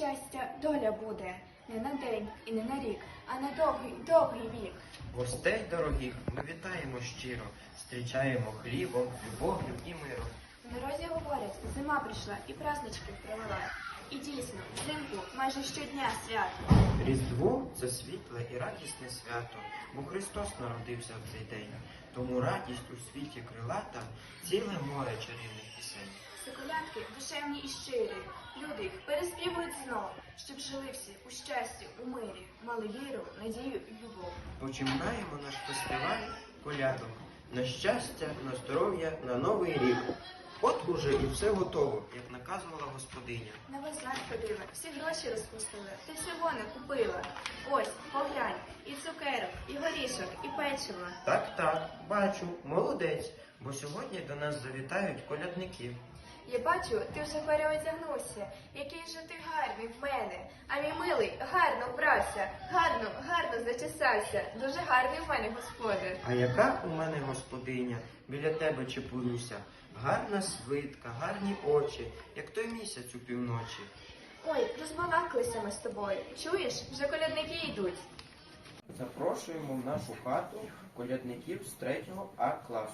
щастя доля буде не на день і не на рік, а на довгий, довгий вік. Гостей дорогих ми вітаємо щиро, зустрічаємо хлібом, любов'ю і миром. В народі говорять, зима прийшла і празднички привела. І дійсно, взимку майже щодня свято. Різдво це світле і радісне свято, бо Христос народився в цей день. Тому радість у світі крилата, ціле море чарівних пісень. Соколятки душевні і щирі, люди їх переспівують знов, щоб жили всі у щасті, у мирі, мали віру, надію і любов. Починаємо наш фестиваль колядок. На щастя, на здоров'я, на новий рік. От уже і все готово, як наказувала господиня. На базар ходила, всі гроші розпустила, ти всього не купила. Ось, поглянь, і цукерок, і горішок, і печиво. Так, так, бачу, молодець, бо сьогодні до нас завітають колядники. Я бачу, ти вже переодягнувся. Який же ти гарний в мене. А мій милий гарно вбрався, гарно, гарно зачесався. Дуже гарний в мене господар. А яка у мене господиня, біля тебе чепурюся, гарна свитка, гарні очі, як той місяць у півночі. Ой, розбалакалися ми з тобою. Чуєш, вже колядники йдуть. Запрошуємо в нашу хату колядників з 3 А класу.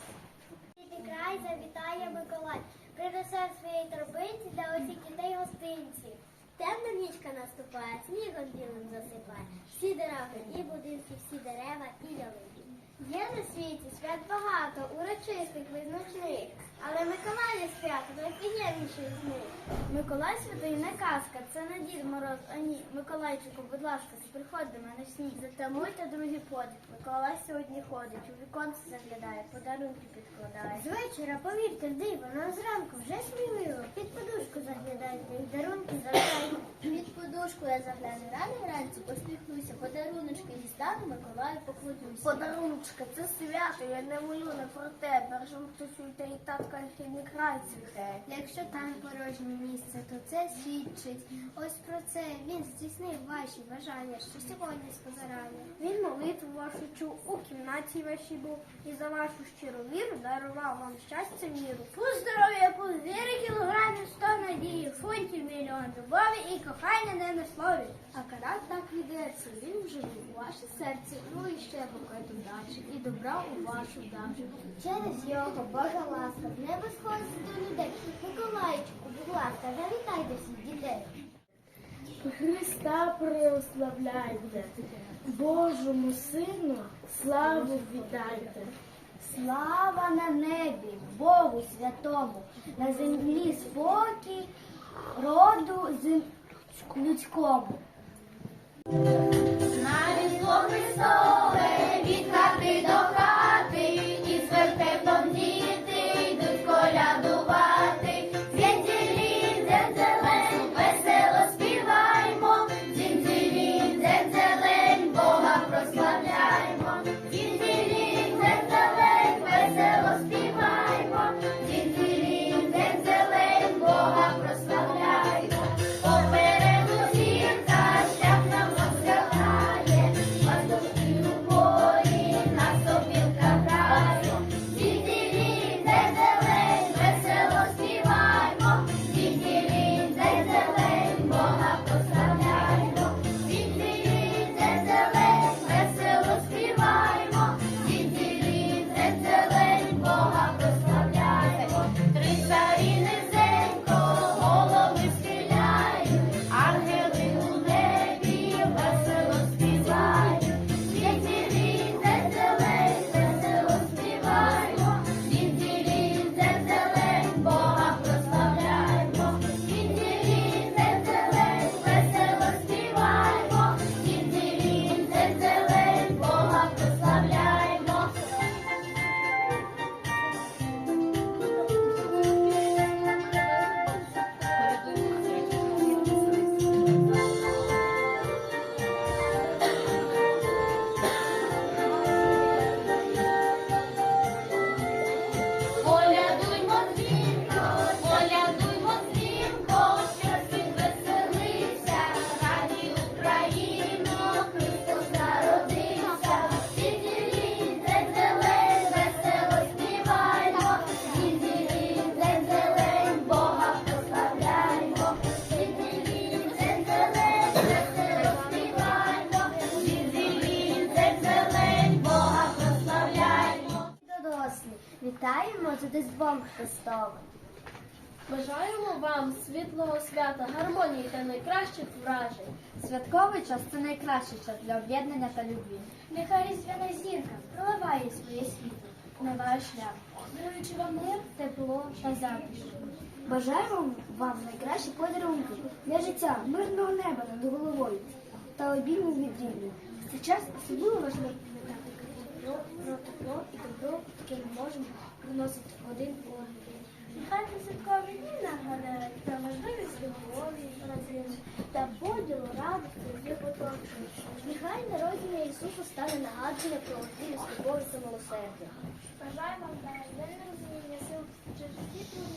Край завітає Миколай, принесе своєї торбинці для усіх дітей гостинці. Темна нічка наступає, снігом білим засипає. Всі дороги, і будинки, всі дерева, і ялинки. Є на світі свят багато, урочистих, визначних, але Миколая свято найприємніше з них. Миколай святий не казка, це не Дід Мороз, а ні. Миколайчику, будь ласка, приходь до мене сніг. Затамуйте, друзі, подих. Миколай сьогодні ходить, у віконце заглядає, подарунки підкладає. З вечора, повірте, диво, нам зранку вже сміливо. Під подушку заглядайте і дарунки завдайте. Під подушку я загляну рано вранці, посміхнуся, подаруночки дістану, Миколаю покладуся. Подаруночка, це свято, я не молю про те, бережом хтось уйде і татка не край. Якщо там порожнє місце, то це свідчить. Ось про це він здійснив ваші бажання, що сьогодні спозирання. Він молитву вашу чув у кімнаті вашій був і за вашу щиру віру дарував вам щастя міру. Пусть здоров'я, пусть віри кілограмів, сто надії, фунтів мільйон любові і кохання не на слові. А карат так відеться, він вже у ваше серце, ну і ще букет удачі і добра у вашу дачу. Через його Божа ласка, в небо сходить до людей. Миколайчику, будь ласка, завітайте всіх дітей. Христа прославляйте, Божому Сину славу віддайте. Слава на небі, Богу святому, на землі спокій, роду людському. Різдво Вітаємо з Різдвом Христовим. Бажаємо вам світлого свята, гармонії та найкращих вражень. Святковий час це найкращий час для об'єднання та любві. Нехай різдвяна зірка проливає своє світло на ваш шлях, даруючи вам мир, тепло та затишок. Бажаємо вам найкращі подарунки для життя, мирного неба над головою та обійму від рідних. В цей час особливо важливо тепло і добро, яке ми можемо приносити один одному. Нехай ці святкові дні нагадають про можливість любові, родини та поділу радості з оточуючих. Нехай народження Ісуса стане нагадування про можливість любові та милосердя. Бажаю вам мирне розуміння сил через світло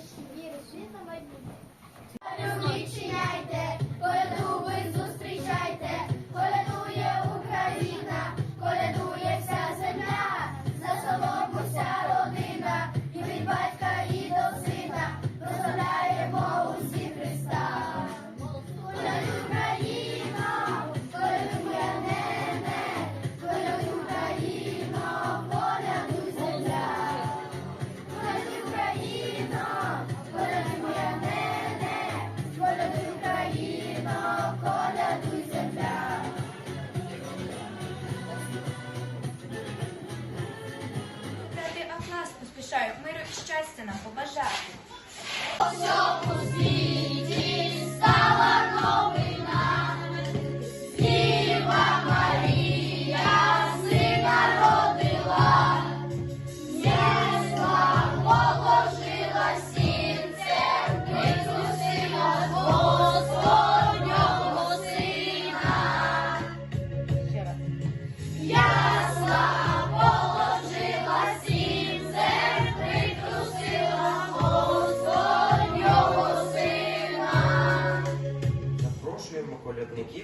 안녕.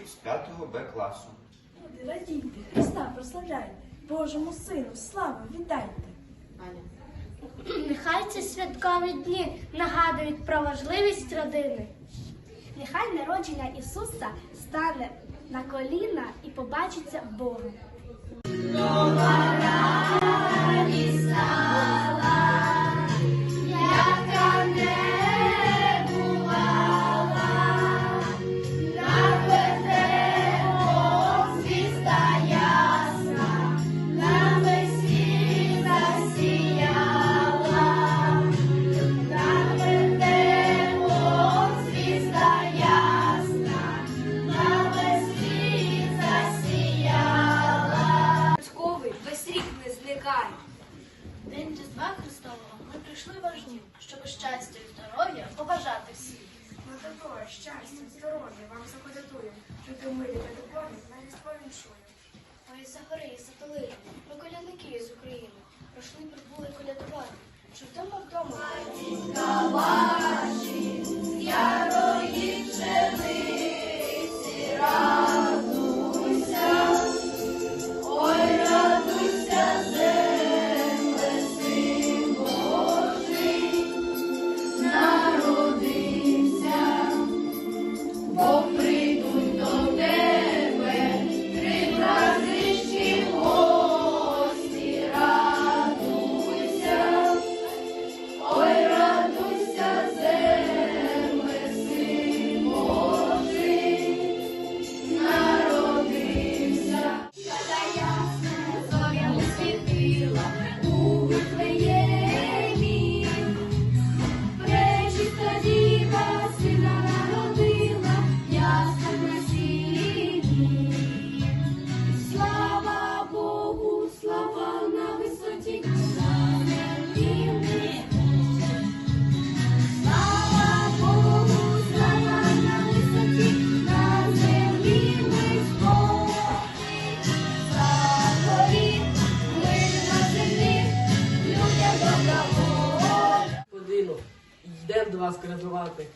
З 5 Б класу. Люди, радійте, Христа прославляйте, Божому Сину, славу віддайте. Нехай ці святкові дні нагадують про важливість родини. Нехай народження Ісуса стане на коліна і побачиться Богом. Щастя, здоров'я вам закодатує, жити в мирі та любові, на різдво віншує. Ой, за гори і за долини, ми колядники з України, пройшли прибули колядувати, що вдома вдома. Годину. Йдемо до вас колядувати.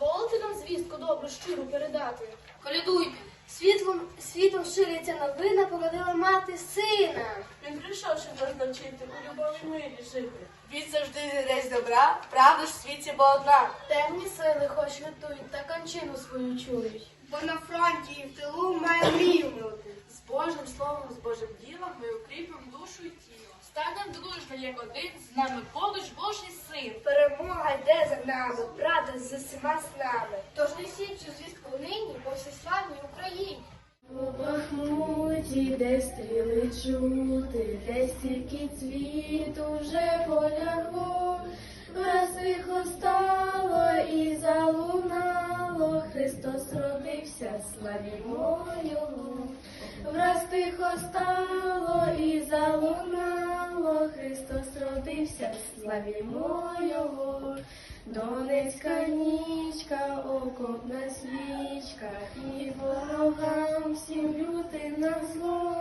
Дозволите нам звістку добру щиру передати? Колядуйте! Світлом, світом шириться новина, породила мати сина. Він прийшов, щоб нас навчити у любові мирі жити. Він завжди десь добра, правда ж в світі бо одна. Темні сили хоч рятують та кончину свою чують. Бо на фронті і в тилу має мрію. З Божим словом, з Божим ділом ми укріпимо душу і тіло. Станем дружно, як один, з нами поруч Божий син. Перемога йде за нами, правда з усіма з нами. Тож несіть цю звістку нині по всеславній Україні. У Бахмуті, де стріли чути, де стільки цвіту вже полягло, враз тихо стало і залунало, Христос родився, славімо Його. Враз тихо стало і залунало, Христос родився, славімо Його. Донецька нічка, окопна свічка, і ворогам всім люти на зло.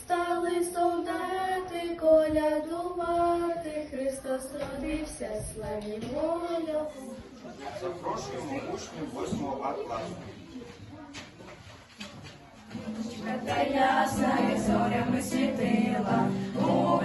Стали солдати колядувати, Христос родився, славімо Його. Запрошуємо учнів 8 А класу. Та ясна, як зорями світила у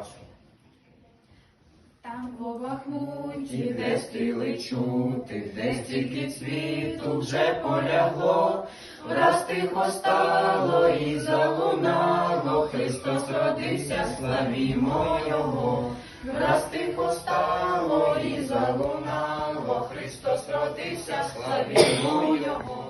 8 Б класу. Там в Бахмуті, де стріли чути, де стільки цвіту вже полягло, враз тихо стало і залунало, Христос родився, славімо Його. Враз тихо стало і залунало, Христос родився, славімо Його.